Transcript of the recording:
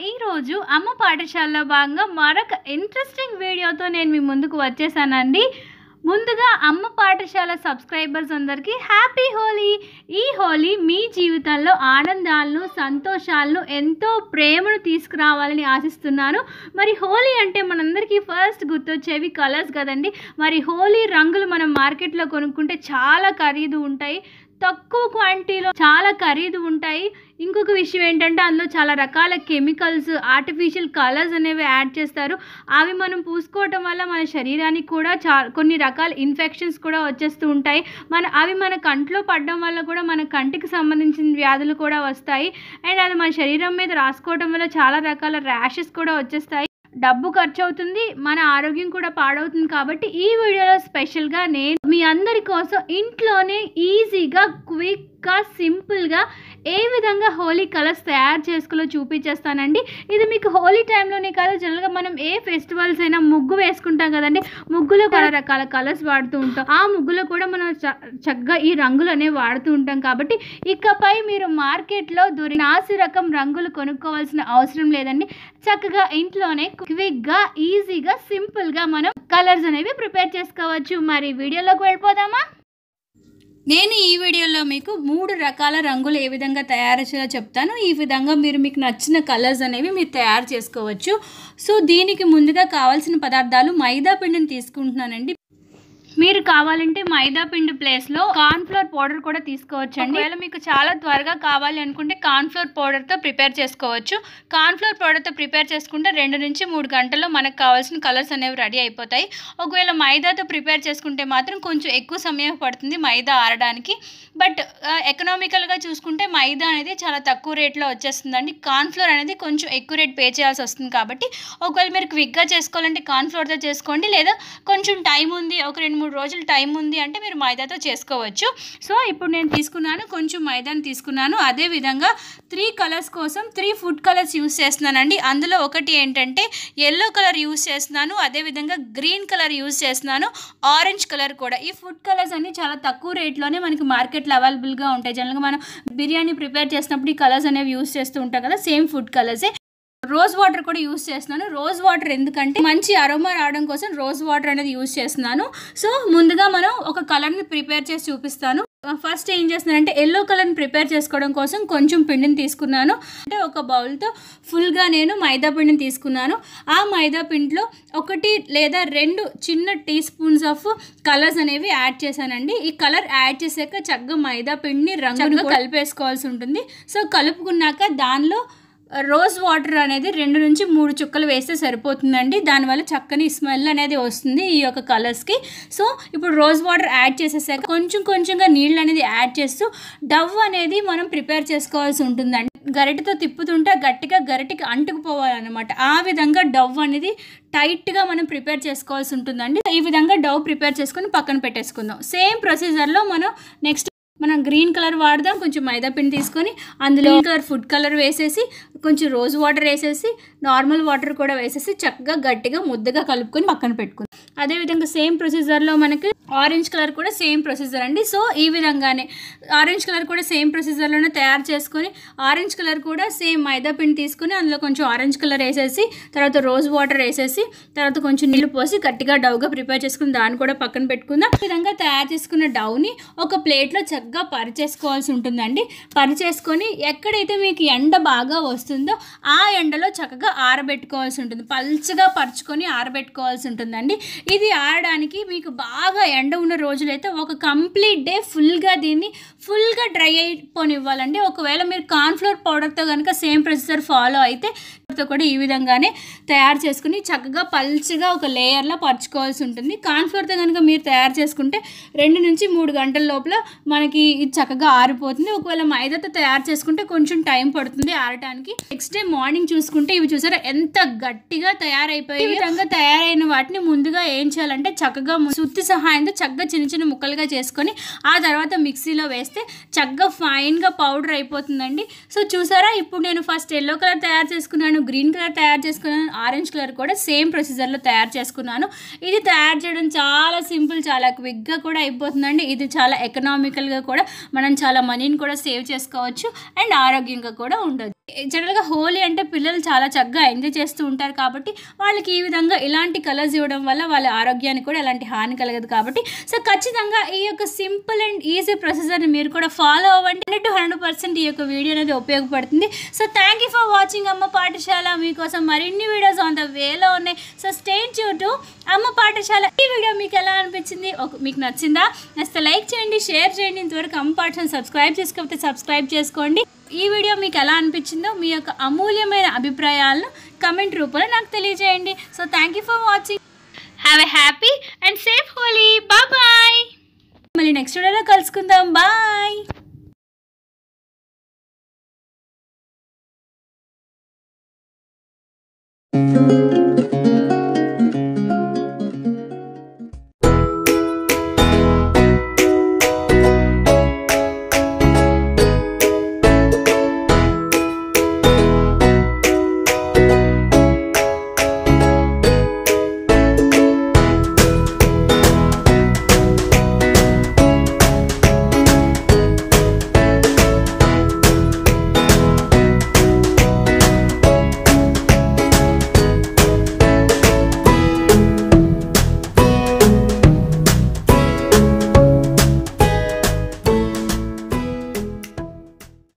ఈరోజు అమ్మ పాఠశాలలో భాగంగా మరొక ఇంట్రెస్టింగ్ వీడియోతో నేను మీ ముందుకు వచ్చేసానండి. ముందుగా అమ్మ పాఠశాల సబ్స్క్రైబర్స్ అందరికీ హ్యాపీ హోలీ. ఈ హోలీ మీ జీవితంలో ఆనందాలను సంతోషాలను ఎంతో ప్రేమను తీసుకురావాలని ఆశిస్తున్నాను. మరి హోలీ అంటే మనందరికీ ఫస్ట్ గుర్తొచ్చేవి కలర్స్ కదండి. మరి హోలీ రంగులు మనం మార్కెట్లో కొనుక్కుంటే చాలా ఖరీదు ఉంటాయి. తక్కువ క్వాంటిటీలో చాలా ఖరీదు ఉంటాయి. ఇంకొక విషయం ఏంటంటే అందులో చాలా రకాల కెమికల్స్ ఆర్టిఫిషియల్ కలర్స్ అనేవి యాడ్ చేస్తారు. అవి మనం పూసుకోవటం వల్ల మన శరీరానికి కూడా చా కొన్ని రకాల ఇన్ఫెక్షన్స్ కూడా వచ్చేస్తూ ఉంటాయి. మన అవి మన కంట్లో పడడం వల్ల కూడా మన కంటికి సంబంధించిన వ్యాధులు కూడా వస్తాయి. అండ్ అది మన శరీరం మీద రాసుకోవడం వల్ల చాలా రకాల ర్యాషెస్ కూడా వచ్చేస్తాయి. డబ్బు ఖర్చు అవుతుంది మన ఆరోగ్యం కూడా పాడవుతుంది కాబట్టి ఈ వీడియోలో స్పెషల్గా నేను మీ అందరి కోసం ఇంట్లోనే ఈజీగా క్విక్ ఇంకా సింపుల్గా ఏ విధంగా హోలీ కలర్స్ తయారు చేసుకోలో చూపించేస్తానండి. ఇది మీకు హోలీ టైంలోనే కాదు జనరల్గా మనం ఏ ఫెస్టివల్స్ అయినా ముగ్గు వేసుకుంటాం కదండి ముగ్గులో కూడా రకాల కలర్స్ వాడుతూ ఉంటాం. ఆ ముగ్గులో కూడా మనం చ- చక్కగా ఈ రంగులు అనేవి వాడుతూ ఉంటాం కాబట్టి ఇకపై మీరు మార్కెట్లో దొరి నాసి రకం రంగులు కొనుక్కోవాల్సిన అవసరం లేదండి. చక్కగా ఇంట్లోనే క్విక్గా ఈజీగా సింపుల్గా మనం కలర్స్ అనేవి ప్రిపేర్ చేసుకోవచ్చు. మరి వీడియోలోకి వెళ్ళిపోదామా? నేను ఈ వీడియోలో మీకు మూడు రకాల రంగులు ఏ విధంగా తయారు చేయాలో చెప్తాను. ఈ విధంగా మీరు మీకు నచ్చిన కలర్స్ అనేవి మీరు తయారు చేసుకోవచ్చు. సో దీనికి ముందుగా కావాల్సిన పదార్థాలు మైదా పిండిని తీసుకుంటున్నానండి. మీరు కావాలంటే మైదా పిండి ప్లేస్లో కార్న్ఫ్లోర్ పౌడర్ కూడా తీసుకోవచ్చు అండి ఒకవేళ మీకు చాలా త్వరగా కావాలి అనుకుంటే కార్న్ఫ్లోర్ పౌడర్తో ప్రిపేర్ చేసుకోవచ్చు. కార్న్ఫ్లోర్ పౌడర్తో ప్రిపేర్ చేసుకుంటే రెండు నుంచి మూడు గంటల్లో మనకు కావాల్సిన కలర్స్ అనేవి రెడీ అయిపోతాయి. ఒకవేళ మైదాతో ప్రిపేర్ చేసుకుంటే మాత్రం కొంచెం ఎక్కువ సమయం పడుతుంది మైదా ఆరడానికి. బట్ ఎకనామికల్గా చూసుకుంటే మైదా అనేది చాలా తక్కువ రేట్లో వచ్చేస్తుందండి. కార్న్ఫ్లోర్ అనేది కొంచెం ఎక్కువ రేట్ పే చేయాల్సి వస్తుంది కాబట్టి ఒకవేళ మీరు క్విక్గా చేసుకోవాలంటే కార్న్ఫ్లోర్తో చేసుకోండి. లేదా కొంచెం టైం ఉంది ఒక రెండు మూడు రోజులు టైం ఉంది అంటే మీరు మైదాతో చేసుకోవచ్చు. సో ఇప్పుడు నేను తీసుకున్నాను కొంచెం మైదాని తీసుకున్నాను. అదే విధంగా త్రీ కలర్స్ కోసం త్రీ ఫుడ్ కలర్స్ యూస్ చేస్తున్నానండి. అందులో ఒకటి ఏంటంటే ఎల్లో కలర్ యూస్ చేస్తున్నాను అదేవిధంగా గ్రీన్ కలర్ యూస్ చేస్తున్నాను ఆరెంజ్ కలర్ కూడా. ఈ ఫుడ్ కలర్స్ అన్ని చాలా తక్కువ రేట్లోనే మనకి మార్కెట్లో అవైలబుల్గా ఉంటాయి. జనరల్గా మనం బిర్యానీ ప్రిపేర్ చేసినప్పుడు ఈ కలర్స్ అనేవి యూస్ చేస్తూ ఉంటాం కదా సేమ్ ఫుడ్ కలర్సే. రోజ్ వాటర్ కూడా యూస్ చేస్తున్నాను. రోజ్ వాటర్ ఎందుకంటే మంచి అరోమా రావడం కోసం రోజ్ వాటర్ అనేది యూస్ చేస్తున్నాను. సో ముందుగా మనం ఒక కలర్ని ప్రిపేర్ చేసి చూపిస్తాను. ఫస్ట్ ఏం చేస్తున్నానంటే ఎల్లో కలర్ని ప్రిపేర్ చేసుకోవడం కోసం కొంచెం పిండిని తీసుకున్నాను. అంటే ఒక బౌల్తో ఫుల్గా నేను మైదా పిండిని తీసుకున్నాను. ఆ మైదా పిండిలో ఒకటి లేదా రెండు చిన్న టీ స్పూన్స్ ఆఫ్ కలర్స్ అనేవి యాడ్ చేశానండి. ఈ కలర్ యాడ్ చేశాక చక్కగా మైదా పిండిని రంగును కలిపేసుకోవాల్సి ఉంటుంది. సో కలుపుకున్నాక దానిలో రోజ్ వాటర్ అనేది రెండు నుంచి మూడు చుక్కలు వేస్తే సరిపోతుందండి. దానివల్ల చక్కని స్మెల్ అనేది వస్తుంది ఈ యొక్క కలర్స్కి సో ఇప్పుడు రోజ్ వాటర్ యాడ్ చేసేసాక కొంచెం కొంచెంగా నీళ్ళు అనేది యాడ్ చేస్తూ డవ్ అనేది మనం ప్రిపేర్ చేసుకోవాల్సి ఉంటుందండి. గరిటతో తిప్పుతుంటే గట్టిగా గరిటికి అంటుకుపోవాలన్నమాట. ఆ విధంగా డవ్ అనేది టైట్గా మనం ప్రిపేర్ చేసుకోవాల్సి ఉంటుందండి. ఈ విధంగా డవ్ ప్రిపేర్ చేసుకుని పక్కన పెట్టేసుకుందాం. సేమ్ ప్రొసీజర్లో మనం నెక్స్ట్ మనం గ్రీన్ కలర్ వాడదాం కొంచెం మైదా పిండి తీసుకొని అందులో కలర్ ఫుడ్ కలర్ వేసేసి కొంచెం రోజ్ వాటర్ వేసేసి నార్మల్ వాటర్ కూడా వేసేసి చక్కగా గట్టిగా ముద్దగా కలుపుకొని పక్కన పెట్టుకుందాం. అదేవిధంగా సేమ్ ప్రొసీజర్లో మనకి ఆరెంజ్ కలర్ కూడా సేమ్ ప్రొసీజర్ అండి. సో ఈ విధంగానే ఆరెంజ్ కలర్ కూడా సేమ్ ప్రొసీజర్లోనే తయారు చేసుకొని ఆరెంజ్ కలర్ కూడా సేమ్ మైదా పిండి తీసుకొని అందులో కొంచెం ఆరెంజ్ కలర్ వేసేసి తర్వాత రోజ్ వాటర్ వేసేసి తర్వాత కొంచెం నీళ్ళు పోసి గట్టిగా డవ్గా ప్రిపేర్ చేసుకుని దాన్ని కూడా పక్కన పెట్టుకుందాం. ఈ విధంగా తయారు చేసుకున్న డవ్ని ఒక ప్లేట్లో చక్కగా పరిచేసుకోవాల్సి ఉంటుందండి. పరిచేసుకొని ఎక్కడైతే మీకు ఎండ బాగా వస్తుందో ఆ ఎండలో చక్కగా ఆరబెట్టుకోవాల్సి ఉంటుంది. పల్చగా పరుచుకొని ఆరబెట్టుకోవాల్సి ఉంటుందండి. ఇది ఆరడానికి మీకు బాగా ఎండ ఉన్న రోజులైతే ఒక కంప్లీట్ డే ఫుల్గా దీన్ని ఫుల్గా డ్రై అయిపోనివ్వాలండి. ఒకవేళ మీరు కార్న్ఫ్లోర్ పౌడర్తో కనుక సేమ్ ప్రొసెసర్ ఫాలో అయితే తో కూడా ఈ విధంగానే తయారు చేసుకుని చక్కగా పల్చగా ఒక లేయర్లో పరుచుకోవాల్సి ఉంటుంది. కాన్ఫ్లోర్తో కనుక మీరు తయారు చేసుకుంటే రెండు నుంచి మూడు గంటల లోపల మనకి ఇది చక్కగా ఆరిపోతుంది. ఒకవేళ మైదాతో తయారు చేసుకుంటే కొంచెం టైం పడుతుంది ఆరటానికి. నెక్స్ట్ డే మార్నింగ్ చూసుకుంటే ఇవి చూసారా ఎంత గట్టిగా తయారైపోయి ఈ విధంగా తయారైన వాటిని ముందుగా ఏం చేయాలంటే చక్కగా సుత్తి సహాయంతో చక్కగా చిన్న చిన్న ముక్కలుగా చేసుకొని ఆ తర్వాత మిక్సీలో వేస్తే చక్కగా ఫైన్గా పౌడర్ అయిపోతుందండి. సో చూసారా ఇప్పుడు నేను ఫస్ట్ ఎల్లో కలర్ తయారు చేసుకున్నాను. గ్రీన్ కలర్ తయారు చేసుకున్నాను ఆరెంజ్ కలర్ కూడా సేమ్ ప్రొసీజర్లో తయారు చేసుకున్నాను. ఇది తయారు చేయడం చాలా సింపుల్ చాలా క్విక్గా కూడా అయిపోతుందండి. ఇది చాలా ఎకనామికల్గా కూడా మనం చాలా మనీని కూడా సేవ్ చేసుకోవచ్చు. అండ్ ఆరోగ్యంగా కూడా ఉండదు జనరల్గా హోలీ అంటే పిల్లలు చాలా చక్కగా ఎంజాయ్ చేస్తూ ఉంటారు కాబట్టి వాళ్ళకి ఈ విధంగా ఇలాంటి కలర్స్ ఇవ్వడం వల్ల వాళ్ళ ఆరోగ్యానికి కూడా ఎలాంటి హాని కలగదు కాబట్టి సో ఖచ్చితంగా ఈ యొక్క సింపుల్ అండ్ ఈజీ ప్రొసీజర్ని మీరు కూడా ఫాలో అవ్వండి. హండ్రెడ్ టు హండ్రెడ్ పర్సెంట్ ఈ యొక్క వీడియో అనేది ఉపయోగపడుతుంది. So thank you for watching Amma Pathashala. మీకోసం మరిన్ని వీడియోస్ ఆన్ ద వేలో ఉన్నాయి. సో స్టేట్ టు అమ్మ పాఠశాల. ఈ వీడియో మీకు ఎలా అనిపించింది? ఒక- మీకు నచ్చిందా? నచ్చితే లైక్ చేయండి షేర్ చేయండి. ఇంతవరకు అమ్మ పాఠశాల సబ్స్క్రైబ్ చేసుకోకపోతే సబ్స్క్రైబ్ చేసుకోండి. ఈ వీడియో మీకు ఎలా అనిపించిందో మీ యొక్క అమూల్యమైన అభిప్రాయాలను కమెంట్ రూపంలో నాకు తెలియజేయండి. So thank you for watching have a happy and safe Holi bye మళ్ళీ నెక్స్ట్ వీడియోలో కలుసుకుందాం. బాయ్